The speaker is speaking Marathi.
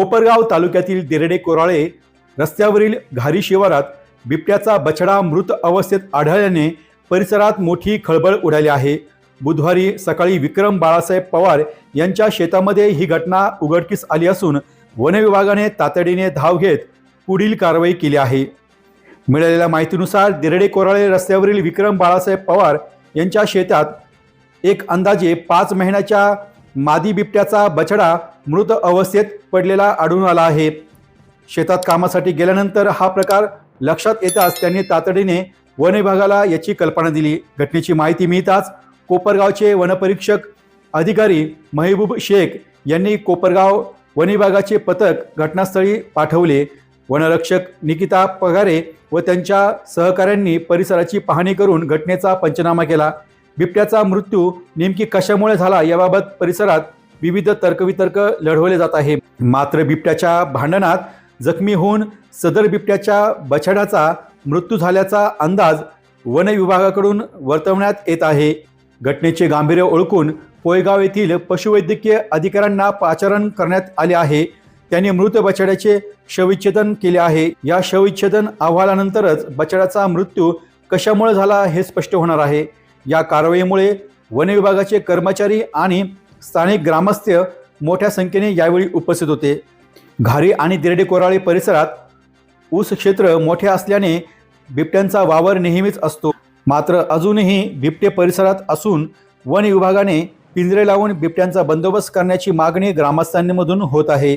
कोपरगाव तालुक्यातील दिरडे कोराळे रस्त्यावरील घारी शिवारात बिबट्याचा बछडा मृत अवस्थेत आढळल्याने परिसरात मोठी खळबळ उडाली आहे. बुधवारी सकाळी विक्रम बाळासाहेब पवार यांच्या शेतामध्ये ही घटना उघडकीस आली असून वनविभागाने तातडीने धाव घेत पुढील कारवाई केली आहे. मिळालेल्या माहितीनुसार दिरडे कोराळे रस्त्यावरील विक्रम बाळासाहेब पवार यांच्या शेतात एक अंदाजे पाच महिन्याच्या मादी बिबट्याचा बछडा मृत अवस्थेत पडलेला आढळून आला आहे. शेतात कामासाठी गेल्यानंतर हा प्रकार लक्षात येताच त्यांनी तातडीने वन विभागाला याची कल्पना दिली. घटनेची माहिती मिळताच कोपरगावचे वनपरीक्षक अधिकारी महबूब शेख यांनी कोपरगाव वन विभागाचे पथक घटनास्थळी पाठवले. वनरक्षक निकिता पगारे व त्यांच्या सहकाऱ्यांनी परिसराची पाहणी करून घटनेचा पंचनामा केला. बिबट्याचा मृत्यू नेमकी कशामुळे झाला याबाबत परिसरात विविध तर्कवितर्क लढवले जात आहे. मात्र बिबट्याच्या भांडणात जखमी होऊन सदर बिबट्याच्या बछड्याचा मृत्यू झाल्याचा अंदाज वन विभागाकडून वर्तवण्यात येत आहे. घटनेचे गांभीर्य ओळखून पोयगाव येथील पशुवैद्यकीय अधिकाऱ्यांना पाचारण करण्यात आले आहे. त्यांनी मृत बछड्याचे शविच्छेदन केले आहे. या शविच्छेदन अहवालानंतरच बछड्याचा मृत्यू कशामुळे झाला हे स्पष्ट होणार आहे. या कारवाईमुळे वनविभागाचे कर्मचारी आणि स्थानिक ग्रामस्थ मोठ्या संख्येने यावेळी उपस्थित होते. घारी आणि दिरडे कोराळे परिसरात ऊस क्षेत्र मोठे असल्याने बिबट्यांचा वावर नेहमीच असतो. मात्र अजूनही बिबटे परिसरात असून वन विभागाने पिंजरे लावून बिबट्यांचा बंदोबस्त करण्याची मागणी ग्रामस्थांमधून होत आहे.